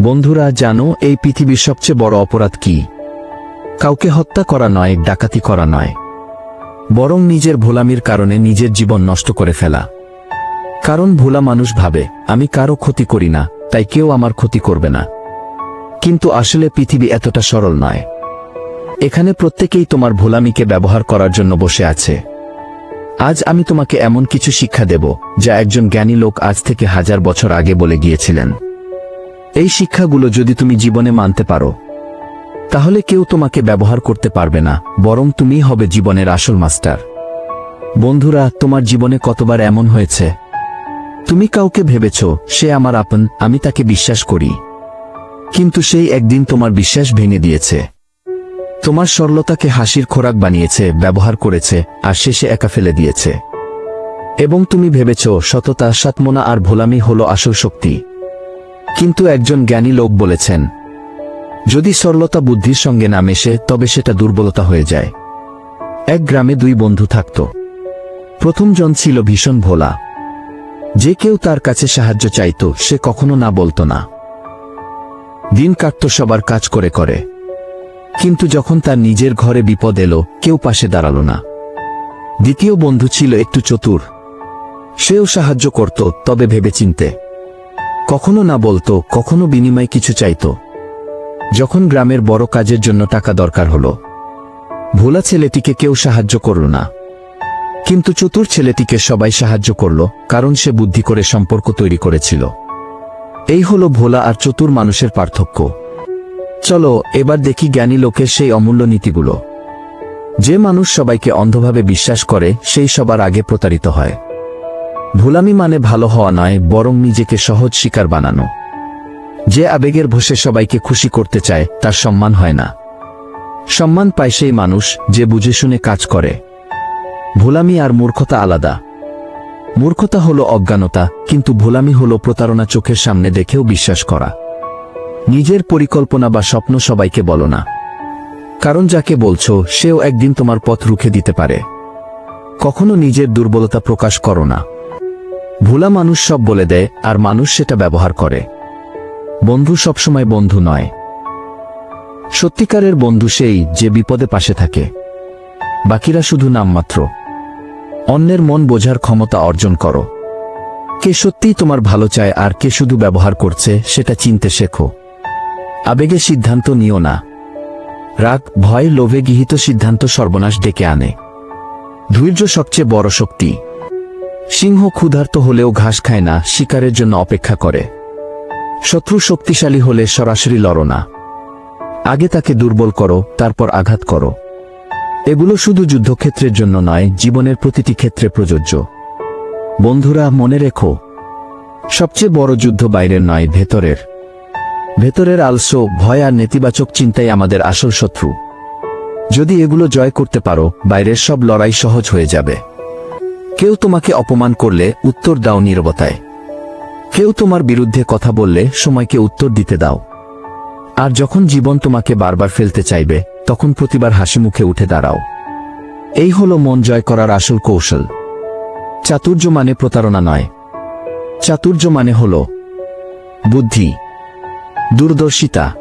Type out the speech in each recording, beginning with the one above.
বন্ধুরা, জানো, এই পৃথিবীর সবচেয়ে বড় অপরাধ কি? কাউকে হত্যা করা নয়, ডাকাতি করা নয়। বরং নিজের ভোলামির কারণে নিজের জীবন নষ্ট করে ফেলা। কারণ ভোলা মানুষ ভাবে, আমি কারও ক্ষতি করি না, তাই কেউ আমার ক্ষতি করবে না। কিন্তু আসলে পৃথিবী এতটা সরল নয়। এখানে প্রত্যেকেই তোমার ভোলামিকে ব্যবহার করার জন্য বসে আছে। আজ আমি তোমাকে এমন কিছু শিক্ষা দেব, যা একজন জ্ঞানী লোক আজ থেকে হাজার বছর আগে বলে গিয়েছিলেন। এই শিক্ষাগুলো যদি তুমি জীবনে মানতে পারো, তাহলে কেউ তোমাকে ব্যবহার করতে পারবে না, বরং তুমি হবে জীবনের আসল মাস্টার। বন্ধুরা, তোমার জীবনে কতবার এমন হয়েছে? তুমি কাউকে ভেবেছ, সে আমার আপন, আমি তাকে বিশ্বাস করি। কিন্তু সেই একদিন তোমার বিশ্বাস ভেঙে দিয়েছে। তোমার সরলতাকে হাসির খোরাক বানিয়েছে, ব্যবহার করেছে, আর শেষে একা ফেলে দিয়েছে। এবং তুমি ভেবেছ, সততা, সাতমনা আর ভোলামি হল আসল শক্তি। কিন্তু একজন জ্ঞানী লোক বলেছেন, যদি সরলতা বুদ্ধির সঙ্গে না মেশে, তবে সেটা দুর্বলতা হয়ে যায়। এক গ্রামে দুই বন্ধু থাকত। প্রথমজন ছিল ভীষণ ভোলা। যে কেউ তার কাছে সাহায্য চাইত, সে কখনো না বলতো না। দিন কাটত, সবার কাজ করে করে। কিন্তু যখন তার নিজের ঘরে বিপদ এলো, কেউ পাশে দাঁড়াল না। দ্বিতীয় বন্ধু ছিল একটু চতুর। সেও সাহায্য করত, তবে ভেবেচিন্তে। কখনো না বলতো, কখনো বিনিময় কিছু চাইতো। যখন গ্রামের বড় কাজের জন্য টাকা দরকার হলো। ভোলা ছেলেটিকে কেউ সাহায্য করল না। কিন্তু চতুর ছেলেটিকে সবাই সাহায্য করল, কারণ সে বুদ্ধি করে সম্পর্ক তৈরি করেছিল। এই হলো ভোলা আর চতুর মানুষের পার্থক্য। চলো, এবার দেখি জ্ঞানী লোকের সেই অমূল্য নীতিগুলো। যে মানুষ সবাইকে অন্ধভাবে বিশ্বাস করে, সেই সবার আগে প্রতারিত হয়। ভোলামি মানে ভালো হওয়া নয়, বরং নিজেকে সহজ শিকার বানানো। যে আবেগের ভোষে সবাইকে খুশি করতে চায়, তার সম্মান হয় না। সম্মান পায় সেই মানুষ যে বুঝে শুনে কাজ করে। ভোলামি আর মূর্খতা আলাদা। মূর্খতা হলো অজ্ঞানতা, কিন্তু ভোলামি হলো প্রতারণা চোখের সামনে দেখেও বিশ্বাস করা। নিজের পরিকল্পনা বা স্বপ্ন সবাইকে বলো না। কারণ যাকে বলছো, সেও একদিন তোমার পথ রুখে দিতে পারে। কখনো নিজের দুর্বলতা প্রকাশ করো না। ভোলা মানুষ সব বলে দেয়, আর মানুষ সেটা ব্যবহার করে। বন্ধু সবসময় বন্ধু নয়। সত্যিকারের বন্ধু সেই যে বিপদে পাশে থাকে। বাকিরা শুধু নামমাত্র। অন্যের মন বোঝার ক্ষমতা অর্জন করো। কে সত্যিই তোমার ভালো চায়, আর কে শুধু ব্যবহার করছে, সেটা চিনতে শেখো। আবেগে সিদ্ধান্ত নিও না। রাগ, ভয়, লোভে গৃহীত সিদ্ধান্ত সর্বনাশ ডেকে আনে। ধৈর্য সবচেয়ে বড় শক্তি। সিংহ ক্ষুধার্ত হলেও ঘাস খায় না, শিকারের জন্য অপেক্ষা করে। শত্রু শক্তিশালী হলে সরাসরি লড়ো না। আগে তাকে দুর্বল করো, তারপর আঘাত করো। এগুলো শুধু যুদ্ধক্ষেত্রের জন্য নয়, জীবনের প্রতিটি ক্ষেত্রে প্রযোজ্য। বন্ধুরা, মনে রেখো, সবচেয়ে বড় যুদ্ধ বাইরের নয়, ভেতরের। ভেতরের আলসো, ভয় আর নেতিবাচক চিন্তাই আমাদের আসল শত্রু। যদি এগুলো জয় করতে পারো, বাইরের সব লড়াই সহজ হয়ে যাবে। কেউ তোমাকে অপমান করলে উত্তর দাও নীরবতায়। কেউ তোমার বিরুদ্ধে কথা বললে সময়কে উত্তর দিতে দাও। আর যখন জীবন তোমাকে বারবার ফেলতে চাইবে, তখন প্রতিবার হাসি মুখে উঠে দাঁড়াও। এই হলো মন জয় করার আসল কৌশল। চাতুর্য মানে প্রতারণা নয়। চাতুর্য মানে হল বুদ্ধি, দূরদর্শিতা,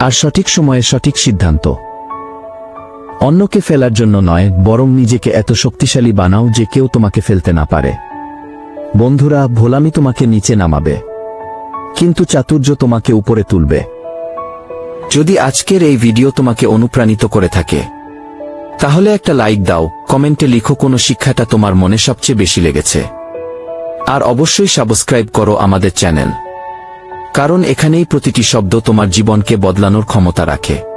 আর সঠিক সময়ে সঠিক সিদ্ধান্ত। অন্যকে ফেলার জন্য নয়, বরং নিজেকে এত শক্তিশালী বানাও যে কেউ তোমাকে ফেলতে না পারে। বন্ধুরা, ভোলামি তোমাকে নিচে নামাবে। কিন্তু চাতুর্য তোমাকে উপরে তুলবে। যদি আজকের এই ভিডিও তোমাকে অনুপ্রাণিত করে থাকে, তাহলে একটা লাইক দাও, কমেন্টে লিখো কোনো শিক্ষাটা তোমার মনে সবচেয়ে বেশি লেগেছে। আর অবশ্যই সাবস্ক্রাইব করো আমাদের চ্যানেল। কারণ এখানেই প্রতিটি শব্দ তোমার জীবনকে বদলানোর ক্ষমতা রাখে।